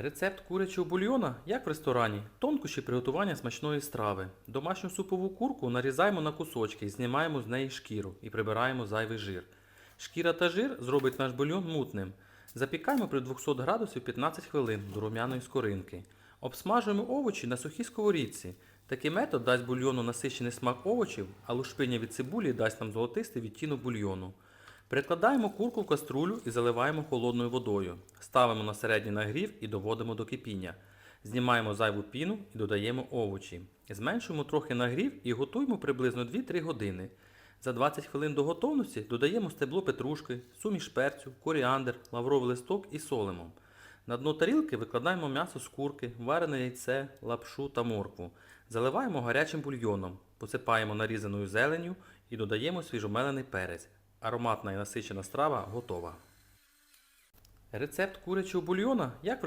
Рецепт курячого бульйона, як в ресторані, тонкощі приготування смачної страви. Домашню супову курку нарізаємо на кусочки, знімаємо з неї шкіру і прибираємо зайвий жир. Шкіра та жир зробить наш бульйон мутним. Запікаємо при 200 градусів 15 хвилин до рум'яної скоринки. Обсмажуємо овочі на сухій сковорідці. Такий метод дасть бульйону насичений смак овочів, а лушпиня від цибулі дасть нам золотистий відтінок бульйону. Перекладаємо курку в каструлю і заливаємо холодною водою. Ставимо на середній нагрів і доводимо до кипіння. Знімаємо зайву піну і додаємо овочі. Зменшуємо трохи нагрів і готуємо приблизно 2-3 години. За 20 хвилин до готовності додаємо стебло петрушки, суміш перцю, коріандр, лавровий листок і солимо. На дно тарілки викладаємо м'ясо з курки, варене яйце, лапшу та моркву. Заливаємо гарячим бульйоном, посипаємо нарізаною зеленню і додаємо свіжомелений перець. Ароматна і насичена страва готова. Рецепт курячого бульйона, як